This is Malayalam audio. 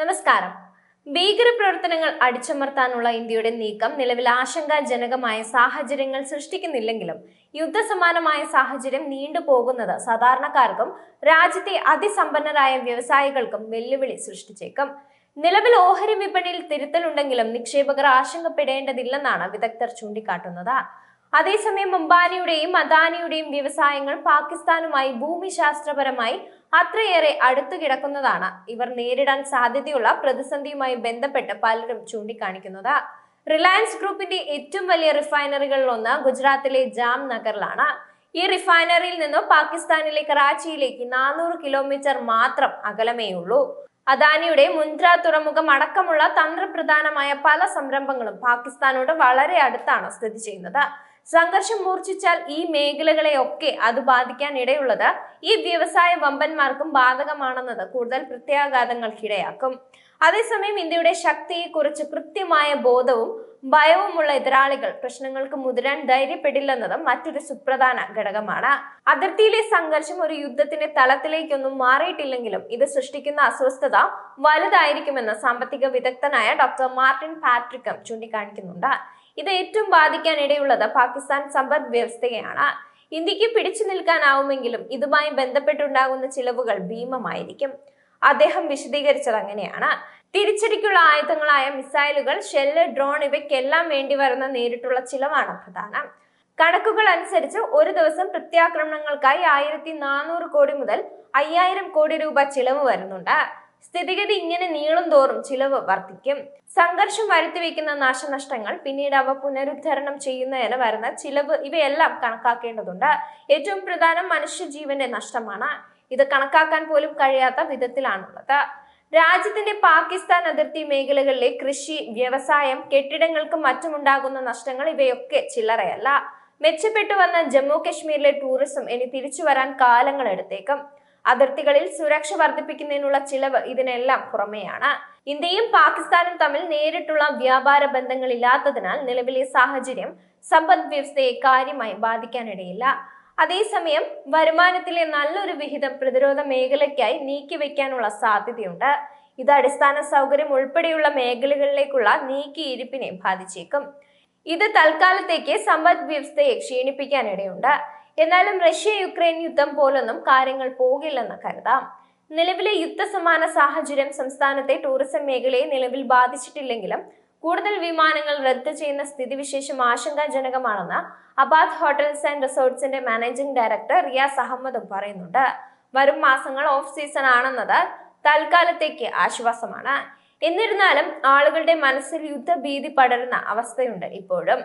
നമസ്കാരം. ഭീകരപ്രവർത്തനങ്ങൾ അടിച്ചമർത്താനുള്ള ഇന്ത്യയുടെ നീക്കം നിലവിൽ ആശങ്കാജനകമായ സാഹചര്യങ്ങൾ സൃഷ്ടിക്കുന്നില്ലെങ്കിലും യുദ്ധസമാനമായ സാഹചര്യം നീണ്ടുപോകുന്നത് സാധാരണക്കാർക്കും രാജ്യത്തെ അതിസമ്പന്നരായ വ്യവസായികൾക്കും വെല്ലുവിളി സൃഷ്ടിച്ചേക്കും. നിലവിൽ ഓഹരി വിപണിയിൽ തിരുത്തലുണ്ടെങ്കിലും നിക്ഷേപകർ ആശങ്കപ്പെടേണ്ടതില്ലെന്നാണ് വിദഗ്ധർ ചൂണ്ടിക്കാട്ടുന്നത്. അതേസമയം അംബാനിയുടെയും അദാനിയുടെയും വ്യവസായങ്ങൾ പാകിസ്ഥാനുമായി ഭൂമിശാസ്ത്രപരമായി അത്രയേറെ അടുത്തു കിടക്കുന്നതാണ്. ഇവർ നേരിടാൻ സാധ്യതയുള്ള പ്രതിസന്ധിയുമായി ബന്ധപ്പെട്ട് പലരും ചൂണ്ടിക്കാണിക്കുന്നത്. റിലയൻസ് ഗ്രൂപ്പിന്റെ ഏറ്റവും വലിയ റിഫൈനറികളിൽ ഒന്ന് ഗുജറാത്തിലെ ജാം നഗറിലാണ്. ഈ റിഫൈനറിയിൽ നിന്നും പാകിസ്ഥാനിലെ കറാച്ചിയിലേക്ക് നാനൂറ് കിലോമീറ്റർ മാത്രം അകലമേയുള്ളൂ. അദാനിയുടെ മുന്ദ്ര തുറമുഖം അടക്കമുള്ള തന്ത്രപ്രധാനമായ പല സംരംഭങ്ങളും പാകിസ്ഥാനോട് വളരെ അടുത്താണ് സ്ഥിതി ചെയ്യുന്നത്. സംഘർഷം മൂർച്ഛിച്ചാൽ ഈ മേഖലകളെ ഒക്കെ അത് ബാധിക്കാൻ ഇടയുള്ളത് ഈ വ്യവസായ വമ്പന്മാർക്കും ബാധകമാണെന്നത് കൂടുതൽ പ്രത്യാഘാതങ്ങൾക്കിടയാക്കും. അതേസമയം ഇന്ത്യയുടെ ശക്തിയെക്കുറിച്ച് കൃത്യമായ ബോധവും ഭയവുമുള്ള എതിരാളികൾ പ്രശ്നങ്ങൾക്ക് മുതിരാൻ ധൈര്യപ്പെടില്ലെന്നതും മറ്റൊരു സുപ്രധാന ഘടകമാണ്. അതിർത്തിയിലെ സംഘർഷം ഒരു യുദ്ധത്തിന്റെ തലത്തിലേക്കൊന്നും മാറിയിട്ടില്ലെങ്കിലും ഇത് സൃഷ്ടിക്കുന്ന അസ്വസ്ഥത വലുതായിരിക്കുമെന്ന് സാമ്പത്തിക വിദഗ്ധനായ ഡോക്ടർ മാർട്ടിൻ പാട്രിക്കം ചൂണ്ടിക്കാണിക്കുന്നുണ്ട്. ഇത് ഏറ്റവും ബാധിക്കാൻ ഇടയുള്ളത് പാകിസ്ഥാൻ സമ്പദ് വ്യവസ്ഥയാണ് ഇന്ത്യയ്ക്ക് പിടിച്ചു നിൽക്കാനാവുമെങ്കിലും ഇതുമായി ബന്ധപ്പെട്ടുണ്ടാകുന്ന ചിലവുകൾ ഭീമമായിരിക്കും. അദ്ദേഹം വിശദീകരിച്ചത് അങ്ങനെയാണ്. തിരിച്ചടിക്കുള്ള ആയുധങ്ങളായ മിസൈലുകൾ ഷെല്ല് ഡ്രോൺ ഇവയ്ക്കെല്ലാം വേണ്ടി വരുന്ന നേരിട്ടുള്ള ചിലവാണ് പ്രധാനം. കണക്കുകൾ അനുസരിച്ച് ഒരു ദിവസം പ്രത്യാക്രമണങ്ങൾക്കായി ആയിരത്തി നാനൂറ് കോടി മുതൽ അയ്യായിരം കോടി രൂപ ചിലവ് വരുന്നുണ്ട്. സ്ഥിതിഗതി ഇങ്ങനെ നീളും തോറും ചിലവ് വർദ്ധിക്കും. സംഘർഷം വരുത്തിവെക്കുന്ന നാശനഷ്ടങ്ങൾ പിന്നീട് അവ പുനരുദ്ധരണം ചെയ്യുന്നതിന് വരുന്ന ചിലവ് ഇവയെല്ലാം കണക്കാക്കേണ്ടതുണ്ട്. ഏറ്റവും പ്രധാനം മനുഷ്യജീവന്റെ നഷ്ടമാണ്. ഇത് കണക്കാക്കാൻ പോലും കഴിയാത്ത വിധത്തിലാണുള്ളത്. രാജ്യത്തിന്റെ പാകിസ്ഥാൻ അതിർത്തി മേഖലകളിലെ കൃഷി വ്യവസായം കെട്ടിടങ്ങൾക്കും മറ്റുമുണ്ടാകുന്ന നഷ്ടങ്ങൾ ഇവയൊക്കെ ചില്ലറയല്ല. മെച്ചപ്പെട്ടു വന്ന ജമ്മു കശ്മീരിലെ ടൂറിസം ഇനി തിരിച്ചു വരാൻ കാലങ്ങൾ എടുത്തേക്കും. അതിർത്തികളിൽ സുരക്ഷ വർദ്ധിപ്പിക്കുന്നതിനുള്ള ചിലവ് ഇതിനെല്ലാം പുറമെയാണ്. ഇന്ത്യയും പാകിസ്ഥാനും തമ്മിൽ നേരിട്ടുള്ള വ്യാപാര ബന്ധങ്ങളില്ലാത്തതിനാൽ നിലവിലെ സാഹചര്യം സമ്പദ് വ്യവസ്ഥയെ കാര്യമായി ബാധിക്കാനിടയില്ല. അതേസമയം വരുമാനത്തിലെ നല്ലൊരു വിഹിതം പ്രതിരോധ മേഖലയ്ക്കായി നീക്കിവെക്കാനുള്ള സാധ്യതയുണ്ട്. ഇത് അടിസ്ഥാന സൗകര്യം ഉൾപ്പെടെയുള്ള മേഖലകളിലേക്കുള്ള നീക്കിയിരിപ്പിനെ ബാധിച്ചേക്കും. ഇത് തൽക്കാലത്തേക്ക് സമ്പദ് വ്യവസ്ഥയെ ക്ഷീണിപ്പിക്കാനിടയുണ്ട്. എന്നാലും റഷ്യ യുക്രൈൻ യുദ്ധം പോലൊന്നും കാര്യങ്ങൾ പോകില്ലെന്ന് കരുതാം. നിലവിലെ യുദ്ധസമാന സാഹചര്യം സംസ്ഥാനത്തെ ടൂറിസം മേഖലയെ നിലവിൽ ബാധിച്ചിട്ടില്ലെങ്കിലും കൂടുതൽ വിമാനങ്ങൾ റദ്ദ് ചെയ്യുന്ന സ്ഥിതിവിശേഷം ആശങ്കാജനകമാണെന്ന് അബാദ് ഹോട്ടൽസ് ആൻഡ് റിസോർട്ട്സിന്റെ മാനേജിംഗ് ഡയറക്ടർ റിയാസ് അഹമ്മദും പറയുന്നുണ്ട്. വരും മാസങ്ങൾ ഓഫ് സീസൺ ആണെന്നത് തൽക്കാലത്തേക്ക് ആശ്വാസമാണ്. എന്നിരുന്നാലും ആളുകളുടെ മനസ്സിൽ യുദ്ധഭീതി പടരുന്ന അവസ്ഥയുണ്ട് ഇപ്പോഴും.